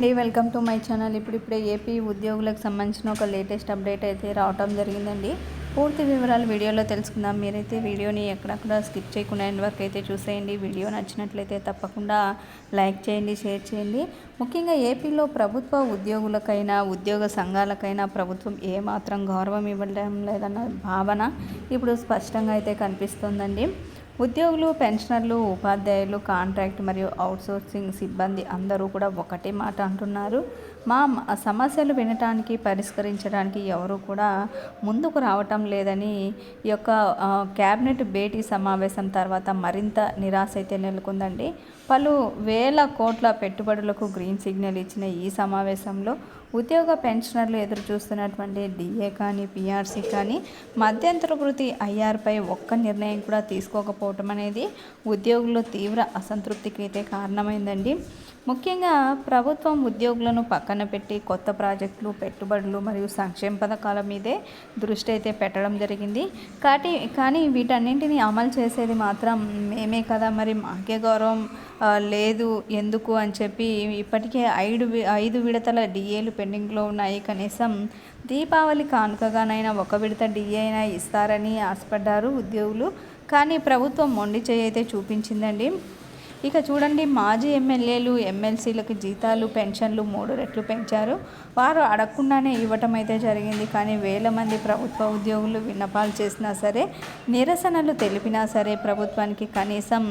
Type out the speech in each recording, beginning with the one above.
అండి welcome to my channel ఇప్పుడు ఇప్పుడే ఏపీ ఉద్యోగులకు సంబంధించిన ఒక లేటెస్ట్ అప్డేట్ అయితే రావటం జరిగిందండి. పూర్తి వివరాలు వీడియోలో తెలుసుకుందాం. మీరైతే వీడియోని ఎక్కడక్కడ స్కిప్ చేయకుండా ఎండ్ వరకు అయితే చూసేయండి. వీడియో నచ్చినట్లయితే తప్పకుండా లైక్ చేయండి షేర్ చేయండి. ముఖ్యంగా ఏపీలో ప్రభుత్వ ఉద్యోగులకైనా ఉద్యోగ సంఘాలకైనా ప్రభుత్వం ఏమాత్రం గౌరవం ఇవ్వడం లేదన్న భావన ఇప్పుడు స్పష్టంగా అయితే కనిపిస్తుందండి. ఉద్యోగులు పెన్షనర్లు ఉపాధ్యాయులు కాంట్రాక్ట్ మరియు అవుట్సోర్సింగ్ సిబ్బంది అందరూ కూడా ఒకటే మాట అంటున్నారు. మా సమస్యలు వినటానికి పరిష్కరించడానికి ఎవరు కూడా ముందుకు రావటం లేదని ఈ యొక్క క్యాబినెట్ భేటీ సమావేశం తర్వాత మరింత నిరాశ అయితే నెలకొందండి. పలు వేల కోట్ల పెట్టుబడులకు గ్రీన్ సిగ్నల్ ఇచ్చిన ఈ సమావేశంలో ఉద్యోగ పెన్షనర్లు ఎదురు చూస్తున్నటువంటి డిఏ కానీ పిఆర్సీ కానీ మధ్యంతర వృత్తి ఐఆర్పై ఒక్క నిర్ణయం కూడా తీసుకోకపోవటం అనేది ఉద్యోగుల్లో తీవ్ర అసంతృప్తికి అయితే కారణమైందండి. ముఖ్యంగా ప్రభుత్వం ఉద్యోగులను పక్కన పెట్టి కొత్త ప్రాజెక్టులు పెట్టుబడులు మరియు సంక్షేమ పథకాల మీదే దృష్టి అయితే పెట్టడం జరిగింది. కాటి కానీ వీటన్నింటినీ అమలు చేసేది మాత్రం మేమే కదా. మరి మాకే గౌరవం లేదు ఎందుకు అని చెప్పి ఇప్పటికే ఐదు ఐదు విడతల డిఏలు పెండింగ్లో ఉన్నాయి. కనీసం దీపావళి కానుకగానైనా ఒక విడత డిఏ అయినా ఇస్తారని ఆశపడ్డారు ఉద్యోగులు. కానీ ప్రభుత్వం మొండి చేయి అయితే చూపించిందండి. ఇక చూడండి మాజీ ఎమ్మెల్యేలు ఎమ్మెల్సీలకు జీతాలు పెన్షన్లు మూడు రెట్లు పెంచారు. వారు అడగకుండానే ఇవ్వటం అయితే జరిగింది. కానీ వేల మంది ప్రభుత్వ ఉద్యోగులు విన్నపాలు చేసినా సరే నిరసనలు తెలిపినా సరే ప్రభుత్వానికి కనీసం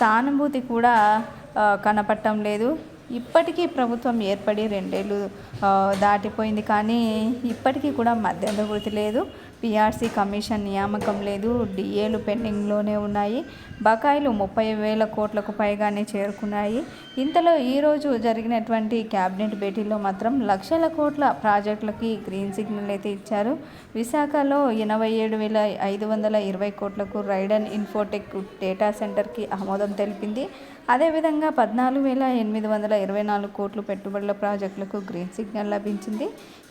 సానుభూతి కూడా కనపడటం లేదు. ఇప్పటికీ ప్రభుత్వం ఏర్పడి రెండేళ్ళు దాటిపోయింది కానీ ఇప్పటికీ కూడా మధ్యంతర లేదు. పిఆర్సీ కమిషన్ నియామకం లేదు. డిఏలు పెండింగ్లోనే ఉన్నాయి. బకాయిలు ముప్పై వేల కోట్లకు పైగానే చేరుకున్నాయి. ఇంతలో ఈరోజు జరిగినటువంటి క్యాబినెట్ భేటీలో మాత్రం లక్షల కోట్ల ప్రాజెక్టులకి గ్రీన్ సిగ్నల్ అయితే ఇచ్చారు. విశాఖలో ఎనభై ఏడు వేల ఐదు వందల ఇరవై కోట్లకు రైడన్ ఇన్ఫోటెక్ డేటా సెంటర్కి ఆమోదం తెలిపింది. అదేవిధంగా పద్నాలుగు వేల ఎనిమిది వందల ఇరవై నాలుగు కోట్లు పెట్టుబడుల ప్రాజెక్టులకు గ్రీన్ సిగ్నల్ లభించింది.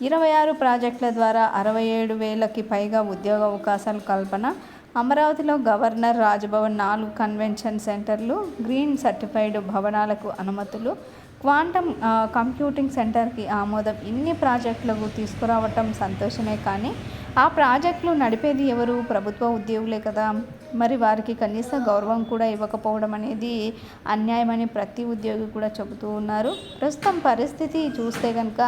ఇరవై ఆరు ప్రాజెక్టుల ద్వారా అరవై ఏడు వేలకి పైగా ఉద్యోగ అవకాశాలు కల్పన అమరావతిలో గవర్నర్ రాజ్భవన్ నాలుగు కన్వెన్షన్ సెంటర్లు గ్రీన్ సర్టిఫైడ్ భవనాలకు అనుమతులు క్వాంటమ్ కంప్యూటింగ్ సెంటర్కి ఆమోదం. ఇన్ని ప్రాజెక్టులకు తీసుకురావటం సంతోషమే కానీ ఆ ప్రాజెక్టులు నడిపేది ఎవరు? ప్రభుత్వ ఉద్యోగులే కదా. మరి వారికి కనీస గౌరవం కూడా ఇవ్వకపోవడం అనేది అన్యాయమని ప్రతి ఉద్యోగి కూడా చెబుతూ ఉన్నారు. ప్రస్తుతం పరిస్థితి చూస్తే కనుక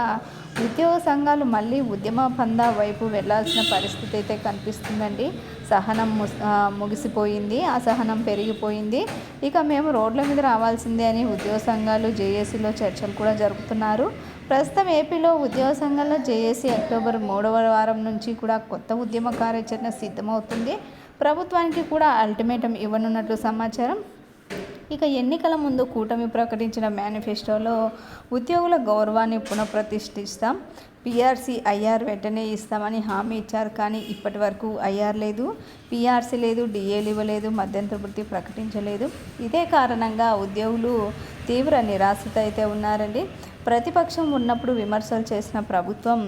ఉద్యోగ సంఘాలు మళ్ళీ ఉద్యమ పందా వైపు వెళ్ళాల్సిన పరిస్థితి అయితే కనిపిస్తుందండి. సహనం ముగిసిపోయింది అసహనం పెరిగిపోయింది. ఇక మేము రోడ్ల మీద రావాల్సిందే అని ఉద్యోగ సంఘాలు జేఏసీలో చర్చలు కూడా జరుపుతున్నారు. ప్రస్తుతం ఏపీలో ఉద్యోగ సంఘంలో జేఏసీ అక్టోబర్ మూడవ వారం నుంచి కూడా కొత్త ఉద్యమ కార్యాచరణ సిద్ధమవుతుంది. ప్రభుత్వానికి కూడా అల్టిమేటం ఇవ్వనున్నట్లు సమాచారం. ఇక ఎన్నికల ముందు కూటమి ప్రకటించిన మేనిఫెస్టోలో ఉద్యోగుల గౌరవాన్ని పునఃప్రతిష్ఠిస్తాం. పిఆర్సీ ఐఆర్ వెంటనే ఇస్తామని హామీ ఇచ్చారు కానీ ఇప్పటి వరకు ఐఆర్ లేదు పిఆర్సీ లేదు డిఏలు ఇవ్వలేదు మధ్యంతర వృత్తి ప్రకటించలేదు. ఇదే కారణంగా ఉద్యోగులు తీవ్ర నిరాశత అయితే ఉన్నారండి. ప్రతిపక్షం ఉన్నప్పుడు విమర్శలు చేసిన ప్రభుత్వం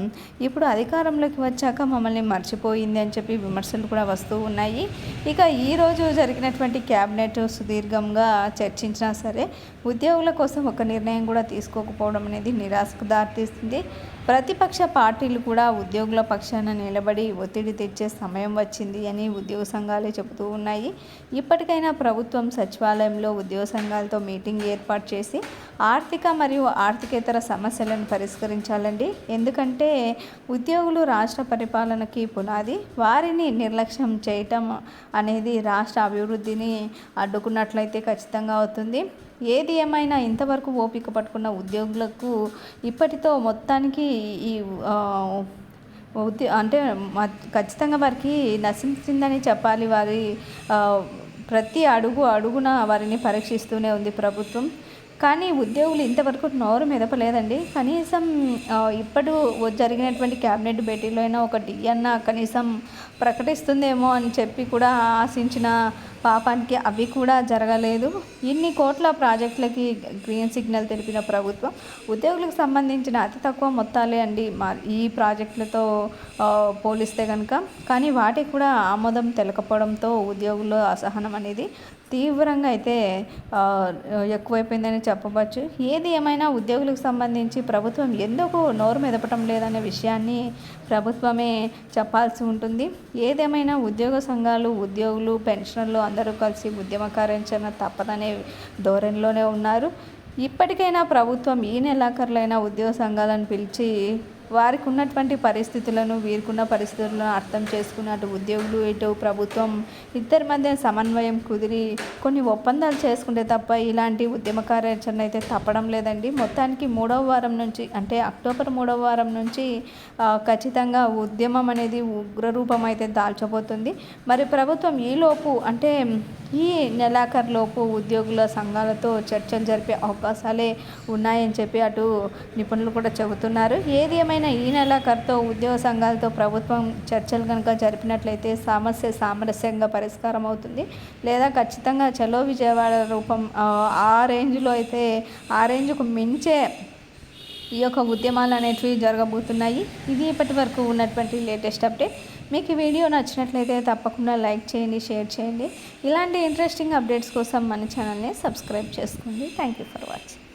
ఇప్పుడు అధికారంలోకి వచ్చాక మమ్మల్ని మర్చిపోయింది అని చెప్పి విమర్శలు కూడా వస్తూ ఉన్నాయి. ఇక ఈరోజు జరిగినటువంటి క్యాబినెట్ సుదీర్ఘంగా చర్చించినా సరే ఉద్యోగుల కోసం ఒక నిర్ణయం కూడా తీసుకోకపోవడం అనేది నిరాశకు దారితీస్తుంది. ప్రతిపక్ష పార్టీలు కూడా ఉద్యోగుల పక్షాన నిలబడి ఒత్తిడి తెచ్చే సమయం వచ్చింది అని ఉద్యోగ సంఘాలే చెబుతూ ఉన్నాయి. ఇప్పటికైనా ప్రభుత్వం సచివాలయంలో ఉద్యోగ సంఘాలతో మీటింగ్ ఏర్పాటు చేసి ఆర్థిక మరియు ఆర్థికేతర సమస్యలను పరిష్కరించాలండి. ఎందుకంటే ఉద్యోగులు రాష్ట్ర పరిపాలనకి పునాది వారిని నిర్లక్ష్యం చేయటం అనేది రాష్ట్ర అభివృద్ధిని అడ్డుకున్నట్లయితే ఖచ్చితంగా అవుతుంది. ఏది ఏమైనా ఇంతవరకు ఓపిక పట్టుకున్న ఉద్యోగులకు ఇప్పటితో మొత్తానికి ఈ ఉద్యో అంటే ఖచ్చితంగా వారికి నశించిందని చెప్పాలి వారి ప్రతి అడుగు అడుగున వారిని పరీక్షిస్తూనే ఉంది ప్రభుత్వం. కానీ ఉద్యోగులు ఇంతవరకు నోరు మెదపలేదండి. కనీసం ఇప్పుడు జరిగినటువంటి క్యాబినెట్ భేటీలో అయినా ఒక డిఎన్న కనీసం ప్రకటిస్తుందేమో అని చెప్పి కూడా ఆశించిన పాపానికి అవి కూడా జరగలేదు. ఇన్ని కోట్ల ప్రాజెక్టులకి గ్రీన్ సిగ్నల్ తెలిపిన ప్రభుత్వం ఉద్యోగులకు సంబంధించిన అతి తక్కువ మొత్తాలే అండి మా ఈ ప్రాజెక్టులతో పోలిస్తే కనుక కానీ వాటికి కూడా ఆమోదం తెలకపోవడంతో ఉద్యోగుల్లో అసహనం అనేది తీవ్రంగా అయితే ఎక్కువైపోయిందని చెప్పవచ్చు. ఏది ఏమైనా ఉద్యోగులకు సంబంధించి ప్రభుత్వం ఎందుకు నోరు మెదపటం లేదనే విషయాన్ని ప్రభుత్వమే చెప్పాల్సి ఉంటుంది. ఏదేమైనా ఉద్యోగ సంఘాలు ఉద్యోగులు పెన్షనర్లు అందరూ కలిసి ఉద్యమ కార్యాచరణ తప్పదనే ధోరణిలోనే ఉన్నారు. ఇప్పటికైనా ప్రభుత్వం ఈ నెలాఖరులైన ఉద్యోగ సంఘాలను పిలిచి వారికి ఉన్నటువంటి పరిస్థితులను వీరికున్న పరిస్థితులను అర్థం చేసుకుని అటు ఉద్యోగులు ఇటు ప్రభుత్వం ఇద్దరి మధ్య సమన్వయం కుదిరి కొన్ని ఒప్పందాలు చేసుకుంటే తప్ప ఇలాంటి ఉద్యమ కార్యాచరణ అయితే తప్పడం లేదండి. మొత్తానికి మూడవ వారం నుంచి అంటే అక్టోబర్ మూడవ వారం నుంచి ఖచ్చితంగా ఉద్యమం అనేది ఉగ్రరూపం అయితే దాల్చబోతుంది. మరి ప్రభుత్వం ఈలోపు అంటే ఈ నెలాఖరులోపు ఉద్యోగుల సంఘాలతో చర్చలు జరిపే అవకాశాలే ఉన్నాయని చెప్పి అటు నిపుణులు కూడా చెబుతున్నారు. ఏది ఏమైనా ఈ నెలాఖరుతో ఉద్యోగ సంఘాలతో ప్రభుత్వం చర్చలు కనుక జరిపినట్లయితే సమస్య సామరస్యంగా పరిష్కారం అవుతుంది. లేదా ఖచ్చితంగా చలో విజయవాడ రూపం ఆ, ఆ రేంజ్లో అయితే ఆ రేంజ్కు మించే ఈ యొక్క ఉద్యమాలు అనేటివి జరగబోతున్నాయి. ఇది ఇప్పటి వరకు ఉన్నటువంటి లేటెస్ట్ అప్డేట్. మీకు ఈ వీడియో నచ్చినట్లయితే తప్పకుండా లైక్ చేయండి షేర్ చేయండి. ఇలాంటి ఇంట్రెస్టింగ్ అప్డేట్స్ కోసం మన ఛానల్ని సబ్స్క్రైబ్ చేసుకోండి. Thank you for watching.